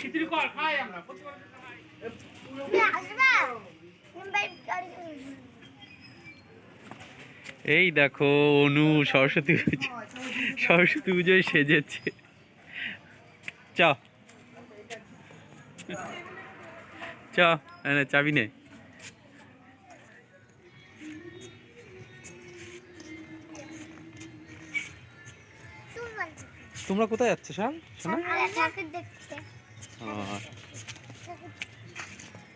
খিচুড়ি কর খাই আমরা এই দেখো অনু সরস্বতী পুজো সরস্বতী পুজোয় সেজেছে। চ। চ চাবি নে। তোমরা কোথায় যাচ্ছ শোনা? ঠাকুর দেখতে।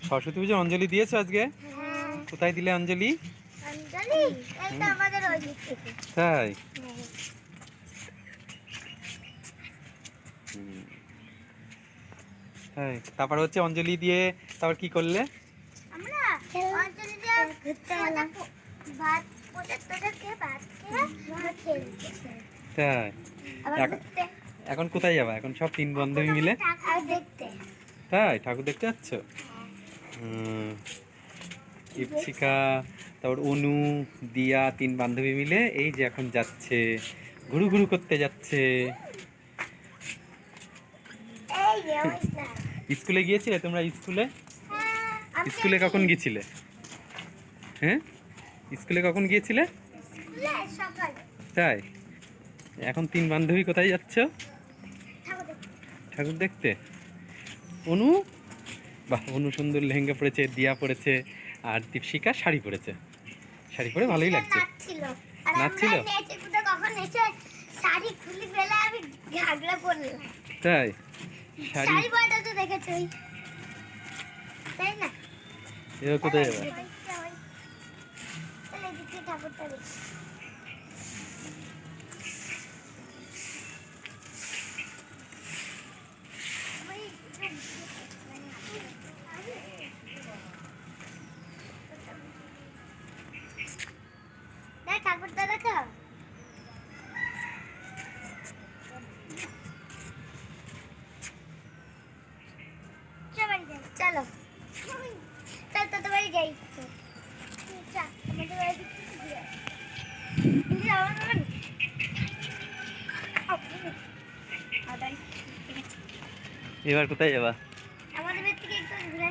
সরস্বতী পুজো অঞ্জলি দিয়েছ আজকে? হ্যাঁ। কোথায় দিলে অঞ্জলি? তাই? তাই তারপর হচ্ছে অঞ্জলি দিয়ে তারপর কি করলে? আমরা অঞ্জলি দিয়ে ভাত তাই। এখন- কোথায় যাবা? এখন সব তিন বন্ধু মিলে? দেখতে তাই? ঠাকুর দেখতে যাচ্ছ। ইপসিকা তারপর অনু দিয়া তিন বান্ধবী মিলে এই যে এখন যাচ্ছে ঘুরু ঘুরু করতে যাচ্ছে। স্কুলে গিয়েছিলে তোমরা স্কুলে? হ্যাঁ স্কুলে কখন গিয়েছিলে? হ্যাঁ? স্কুলে কখন গিয়েছিলে? তাই? এখন তিন বান্ধবী কোথায় যাচ্ছ? ঠাকুর দেখতে? অনু? বা অনু সুন্দর লেহেঙ্গা পরেছে দিয়া পরেছে আর দীপশিকা শাড়ি পরেছে। শাড়ি পরে ভালোই লাগছে। নাচছিল। আর নাচছিল? আমরা নেচে এবার কোথায় যাবা? আমাদের বাড়ি থেকে একটু ঘুরে।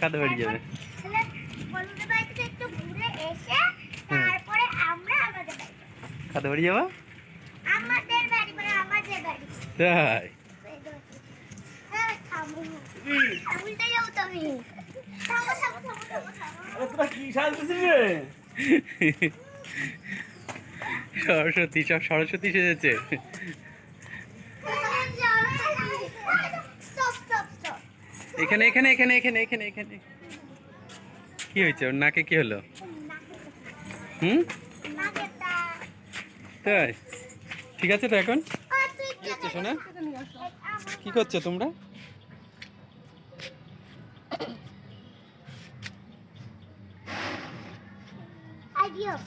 কাদের বাড়ি যাবে? তাহলে বন্ধুদের বাড়ি থেকে একটু ঘুরে এসে তারপরে আমরা আমাদের বাড়ি কাদের বাড়ি যাবা? আমাদের বাড়ি মানে আমাদের বাড়ি। তাই। হ্যাঁ, থামো। উল্টে যাব তো আমি। থামো, থামো, থামো, থামো, থামো। আরে তোরা কি সাজতেছিস রে সরস্বতী সব সরস্বতী সেজেছে Stop, stop, stop. এখানে এখানে এখানে এখানে এখানে এখানে। কি হয়েছে? ওর নাকে কি হলো? হুম। তাই? ঠিক আছে তো এখন? কি হচ্ছে শোনা? কি করছ তোমরা? দিয়ার।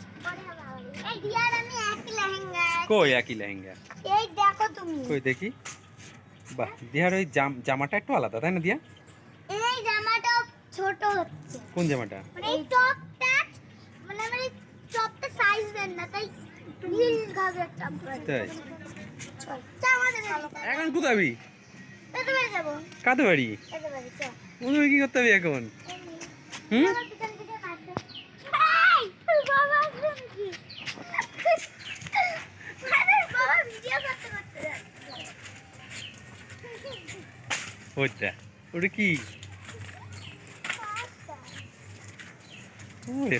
কই একই লেহেঙ্গা? এই দেখো তুমি। কই দেখি? বাহ দিহার ওই জামাটা একটু আলাদা তাই না দিয়া? ছোট হচ্ছে। কোন জামাটা? মানে এই টপটা মানে এই টপটা সাইজ দেন না তাই নীল ঘাগের টপ তাই? এখন কোথাবি বাড়ি? যাব? কাদের বাড়ি? এতে বাড়ি চল। কি করতে হবে এখন। হুম? আমার পিছন পিছন আসবে। এই, বাবা আসবে নাকি? আরে বাবা ভিডিও করতে করতে যাচ্ছে। ওটা ওটা কি ওরে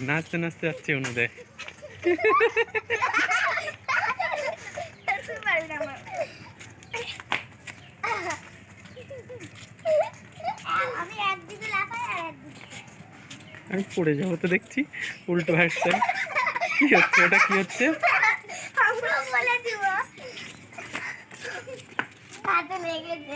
নাচতে নাচতে যাচ্ছে অনুদয়। আমি পড়ে যাব তো দেখছি উল্টো ভাষছে কি হচ্ছে ওটা কি হচ্ছে হাতে লেগেছে